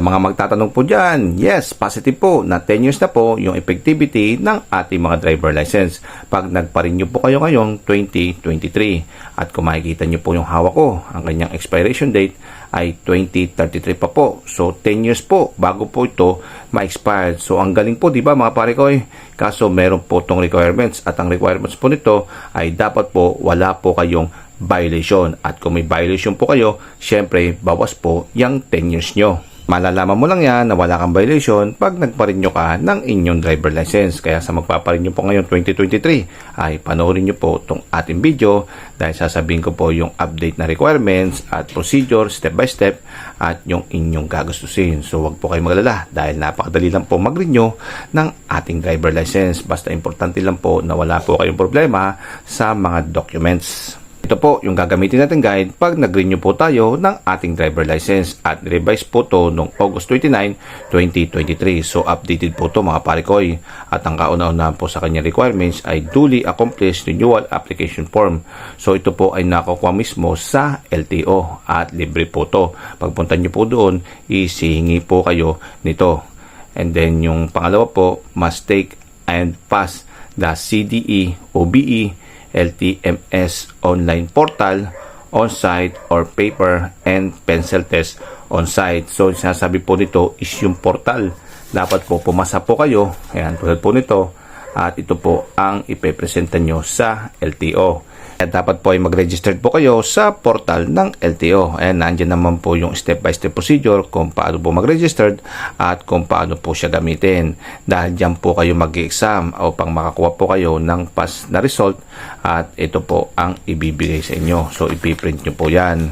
Sa mga magtatanong po dyan, yes, positive po na 10 years na po yung effectivity ng ating mga driver license. Pag nagpa-renew po kayo ngayong 2023 at kung makikita nyo po yung hawak ko, ang kanyang expiration date ay 2033 pa po. So 10 years po bago po ito ma-expired. So ang galing po, di ba mga pare ko eh? Kaso meron po itong requirements at ang requirements po nito ay dapat po wala po kayong violation. At kung may violation po kayo, syempre bawas po yung 10 years nyo. Malalaman mo lang yan na wala kang violation pag nagpa-renew ka ng inyong driver license. Kaya sa magpapa-renew po ngayon 2023 ay panoorin nyo po itong ating video dahil sasabihin ko po yung update na requirements at procedure step by step at yung inyong gagastusin. So wag po kayo magalala dahil napakadali lang po mag-renew ng ating driver license. Basta importante lang po na wala po kayong problema sa mga documents. Ito po yung gagamitin natin guide pag nag-renew po tayo ng ating driver license at revise po to noong August 29, 2023. So updated po to mga parikoy at ang kauna-unahan po sa kanyang requirements ay duly accomplished renewal application form. So ito po ay nakukuha mismo sa LTO at libre po to. Pagpunta nyo po doon, isihingi po kayo nito. And then yung pangalawa po, must take and pass the CDE OBE LTMS online portal on-site or paper and pencil test on-site. So, sinasabi po nito is yung portal. Dapat po pumasa po kayo. Ayan, tulad po nito. At ito po ang ipepresenta nyo sa LTO. At dapat po ay mag-register po kayo sa portal ng LTO. Ayan, nandyan naman po yung step-by-step procedure kung paano po mag-register at kung paano po siya gamitin. Dahil dyan po kayo mag-exam upang makakuha po kayo ng pass na result at ito po ang ibibigay sa inyo. So, ipiprint nyo po yan.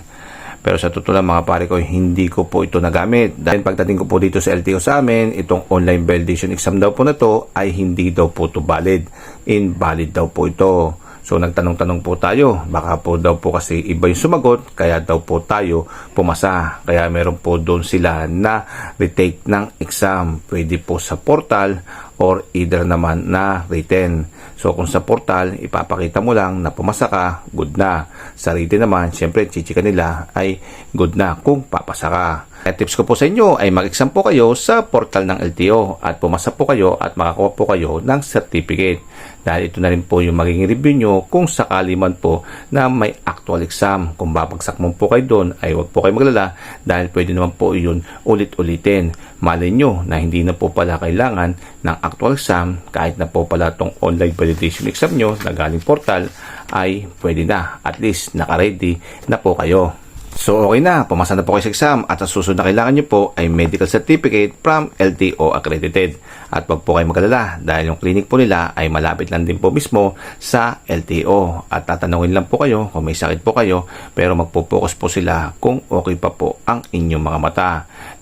Pero sa totoo lang mga pare ko, hindi ko po ito nagamit. Dahil pagdating ko po dito sa LTO sa amin, itong online validation exam daw po na to ay hindi daw po to valid. Invalid daw po ito. So nagtanong-tanong po tayo, baka po daw po kasi iba yung sumagot, kaya daw po tayo pumasa. Kaya meron po doon sila na retake ng exam. Pwede po sa portal or either naman na written. So kung sa portal, ipapakita mo lang na pumasa ka, good na. Sa written naman, syempre chichika nila ay good na kung papasa ka. Kaya tips ko po sa inyo ay mag-exam po kayo sa portal ng LTO at pumasa po kayo at makakuha po kayo ng certificate. Dahil ito na rin po yung magiging review nyo kung sakali man po na may actual exam. Kung babagsak mo po kayo doon ay huwag po kayo maglala dahil pwede naman po yun ulit-ulitin. Malay nyo na hindi na po pala kailangan ng actual exam kahit na po pala tong online validation exam nyo na galing portal ay pwede na. At least naka-ready na po kayo. So okay na, pumasa na po kayo sa exam at ang susunod na kailangan nyo po ay medical certificate from LTO accredited. At wag po kayo magalala dahil yung clinic po nila ay malapit lang din po mismo sa LTO. At tatanungin lang po kayo kung may sakit po kayo pero magpo-focus po sila kung okay pa po ang inyong mga mata.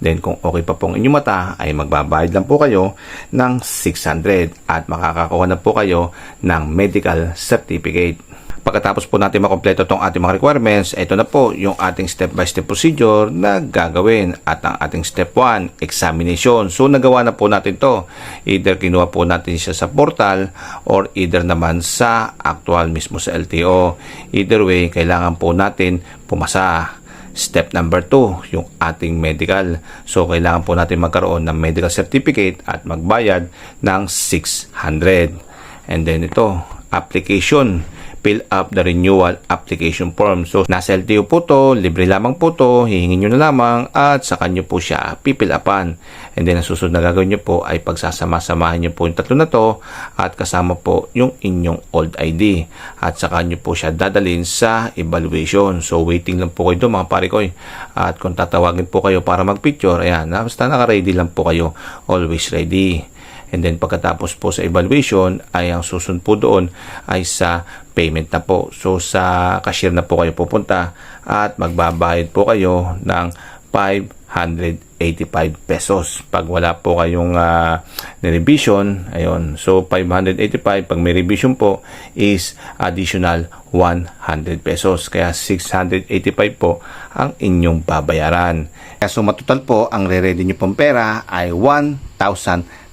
Then kung okay pa po ang inyong mata ay magbabayad lang po kayo ng 600 at makakakuha na po kayo ng medical certificate. Pagkatapos po natin makompleto itong ating mga requirements, ito na po yung ating step-by-step procedure na gagawin. At ang ating step 1, examination. So, nagawa na po natin to. Either kinuha po natin siya sa portal or either naman sa actual mismo sa LTO. Either way, kailangan po natin pumasa. Step number 2, yung ating medical. So, kailangan po natin magkaroon ng medical certificate at magbayad ng 600. And then ito, application fill up the renewal application form. So, nasa LTO po to, libre lamang po to, hihingin nyo na lamang at sa kanyo po siya pipilapan. And then, ang susunod na gagawin nyo po ay pagsasama-samahin nyo po yung tatlo na to at kasama po yung inyong old ID. At sa kanyo po siya dadalhin sa evaluation. So, waiting lang po kayo doon mga pare ko. eh. At kung tatawagin po kayo para mag-picture, ayan, na, basta naka-ready lang po kayo. Always ready. And then pagkatapos po sa evaluation ay ang susunod po doon ay sa payment na po. So sa cashier na po kayo pupunta at magbabayad po kayo ng 585 pesos. Pag wala po kayong uh, revision, ayun. So 585 pag may revision po is additional 100 pesos. Kaya 685 po ang inyong babayaran. Kaya so matotal po ang re-ready nyo pong pera ay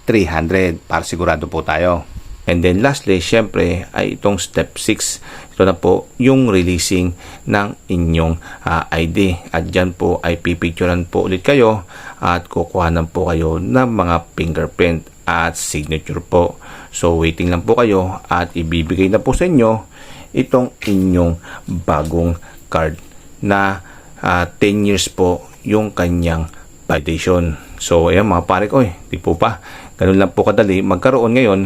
1,300 para sigurado po tayo. And then lastly, syempre ay itong step 6. Ito na po yung releasing ng inyong ah, ID. At dyan po ay pipicturean po ulit kayo at kukuhanan po kayo ng mga fingerprint at signature po. So waiting lang po kayo at ibibigay na po sa inyo itong inyong bagong card na ah, 10 years po yung kanyang validation. So, ayan mga pare ko eh, di po pa. Ganun lang po kadali magkaroon ngayon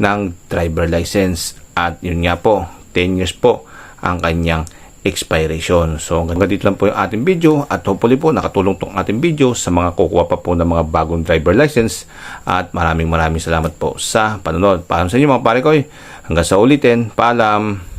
ng driver license. At yun nga po, 10 years po ang kanyang expiration. So, hanggang dito lang po yung ating video at hopefully po nakatulong tong ating video sa mga kukuha pa po ng mga bagong driver license at maraming maraming salamat po sa panonood. Paalam sa inyo mga pare ko. Hanggang sa ulitin, paalam!